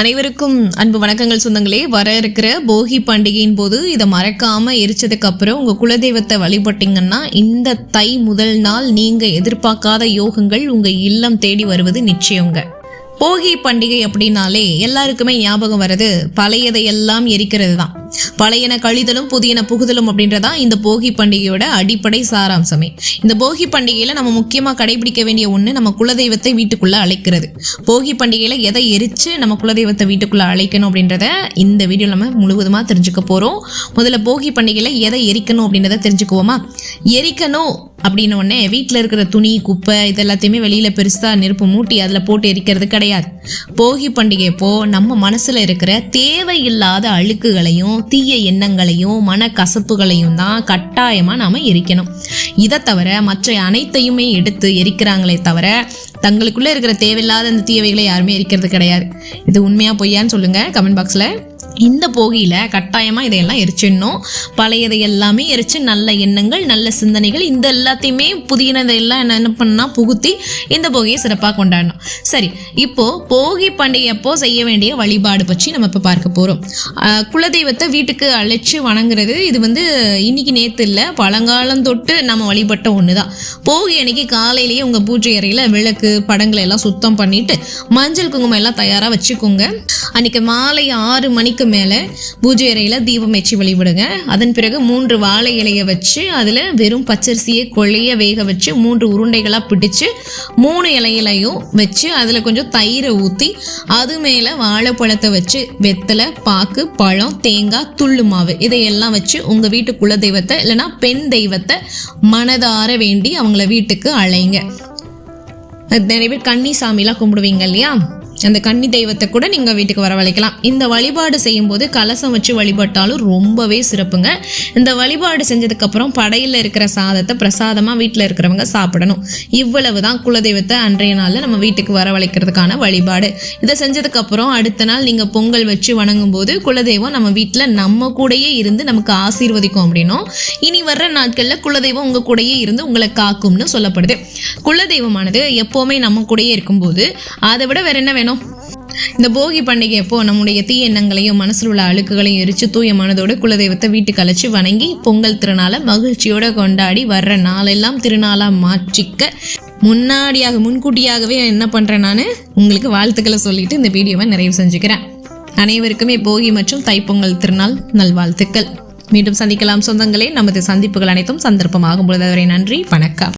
அனைவருக்கும் அன்பு வணக்கங்கள் சொந்தங்களே. வர இருக்கிற போகி பண்டிகையின் போது இதை மறக்காம எரிச்சதுக்கு அப்புறம் உங்க குலதெய்வத்தை வழிபட்டீங்கன்னா இந்த தை முதல் நாள் நீங்க எதிர்பார்க்காத யோகங்கள் உங்க இல்லம் தேடி வருவது நிச்சயங்க. போகி பண்டிகை அப்படின்னாலே எல்லாருக்குமே ஞாபகம் வர்றது பழையதை எல்லாம் எரிக்கிறது தான் பழையன கழிதலும் புதியன புகுதலும் அப்படின்றதான் இந்த போகி பண்டிகையோட அடிப்படை சாராம்சமே. இந்த போகி பண்டிகையில நம்ம முக்கியமா கடைபிடிக்க வேண்டிய ஒண்ணு நம்ம குலதெய்வத்தை வீட்டுக்குள்ள அழைக்கிறது. போகி பண்டிகையில எதை எரிச்சு நம்ம குலதெய்வத்தை வீட்டுக்குள்ள அழைக்கணும் அப்படின்றத இந்த வீடியோ நம்ம முழுவதுமா தெரிஞ்சுக்க போறோம். முதல்ல போகி பண்டிகையில எதை எரிக்கணும் அப்படின்றத தெரிஞ்சுக்குவோமா? எரிக்கணும் அப்படின்னு உடனே வீட்டில் இருக்கிற துணி குப்பை இது எல்லாத்தையுமே வெளியில் பெருசாக நெருப்பு மூட்டி அதில் போட்டு எரிக்கிறது கிடையாது. போகி பண்டிகைப்போ நம்ம மனசில் இருக்கிற தேவையில்லாத அழுக்குகளையும் தீய எண்ணங்களையும் மன கசப்புகளையும் தான் கட்டாயமாக நாம் எரிக்கணும். இதை தவிர மற்ற அனைத்தையுமே எடுத்து எரிக்கிறாங்களே தவிர தங்களுக்குள்ளே இருக்கிற தேவையில்லாத அந்த தீயவைகளை யாருமே எரிக்கிறது கிடையாது. இது உண்மையாக பொய்யான்னு சொல்லுங்கள் கமெண்ட் பாக்ஸில் இந்த போகியில் கட்டாயமாக இதையெல்லாம் எரிச்சிடணும். பழையதை எல்லாமே எரிச்சு நல்ல எண்ணங்கள் நல்ல சிந்தனைகள் இந்த எல்லாத்தையுமே புதியனதை எல்லாம் என்ன என்ன பண்ணால் புகுத்தி இந்த போகியை சிறப்பாக கொண்டாடணும். சரி இப்போது போகி பண்டிகையப்போ செய்ய வேண்டிய வழிபாடு பற்றி நம்ம இப்போ பார்க்க போகிறோம் குலதெய்வத்தை வீட்டுக்கு அழைச்சி வணங்குறது இது வந்து இன்னைக்கு நேற்று இல்லை பழங்காலம் தொட்டு நம்ம வழிபட்ட ஒன்று தான் போகி அன்னைக்கு காலையிலேயே உங்கள் பூஜை அறையில் விளக்கு படங்களை எல்லாம் சுத்தம் பண்ணிட்டு மஞ்சள் குங்குமம் எல்லாம் தயாராக வச்சுக்கோங்க. அன்றைக்கி மாலை ஆறு மணிக்கு மேலே பூஜை அறையில் தீபம் வச்சு வழிபடுங்க. அதன் பிறகு மூன்று வாழை இலையை வச்சு அதில் வெறும் பச்சரிசியை கொள்ளைய வேக வச்சு மூன்று உருண்டைகளாக பிடிச்சு மூணு இலையிலையும் வச்சு அதில் கொஞ்சம் தயிரை ஊற்றி அது மேலே வாழைப்பழத்தை வச்சு வெத்தலை பாக்கு பழம் தேங்காய் துள்ளு மாவு இதையெல்லாம் வச்சு உங்கள் வீட்டு குல தெய்வத்தை இல்லைன்னா பெண் தெய்வத்தை மனதார வேண்டி அவங்கள வீட்டுக்கு அழைங்க. நிறைய பேர் கன்னி சாமிலாம் கும்பிடுவீங்க இல்லையா? அந்த கன்னி தெய்வத்தை கூட நீங்கள் வீட்டுக்கு வரவழைக்கலாம். இந்த வழிபாடு செய்யும்போது கலசம் வச்சு வழிபட்டாலும் ரொம்பவே சிறப்புங்க. இந்த வழிபாடு செஞ்சதுக்கப்புறம் படையில் இருக்கிற சாதத்தை பிரசாதமாக வீட்டில் இருக்கிறவங்க சாப்பிடணும். இவ்வளவு தான் குலதெய்வத்தை அன்றைய நாளில் நம்ம வீட்டுக்கு வரவழைக்கிறதுக்கான வழிபாடு. இதை செஞ்சதுக்கப்புறம் அடுத்த நாள் நீங்கள் பொங்கல் வச்சு வணங்கும் போது குலதெய்வம் நம்ம வீட்டில் நம்ம கூடயே இருந்து நமக்கு ஆசீர்வதிக்கும் அப்படின்னும். இனி வர்ற நாட்களில் குலதெய்வம் உங்கள் கூடயே இருந்து உங்களை காக்கும்னு சொல்லப்படுது. குலதெய்வமானது எப்போவுமே நம்ம கூடயே இருக்கும்போது அதை விட வேற என்ன வேணும்? இந்த போகி பண்டிகை அப்போ நம்முடைய தீ எண்ணங்களையும் மனசில் உள்ள அழுக்குகளையும் எரிச்சு தூய மனதோடு குலதெய்வத்தை வீட்டுக்கு அழைச்சி வணங்கி பொங்கல் திருநாளை மகிழ்ச்சியோட கொண்டாடி வர்ற நாளெல்லாம் திருநாளாக மாற்றிக்க முன்னாடியாக முன்கூட்டியாகவே என்ன பண்ணுறேன் நான்? உங்களுக்கு வாழ்த்துக்களை சொல்லிட்டு இந்த வீடியோவை நிறைவு செஞ்சுக்கிறேன். அனைவருக்குமே போகி மற்றும் தைப்பொங்கல் திருநாள் நல்வாழ்த்துக்கள். மீண்டும் சந்திக்கலாம் சொந்தங்களே. நமது சந்திப்புகள் அனைத்தும் சந்தர்ப்பமாகும் பொழுது. நன்றி. வணக்கம்.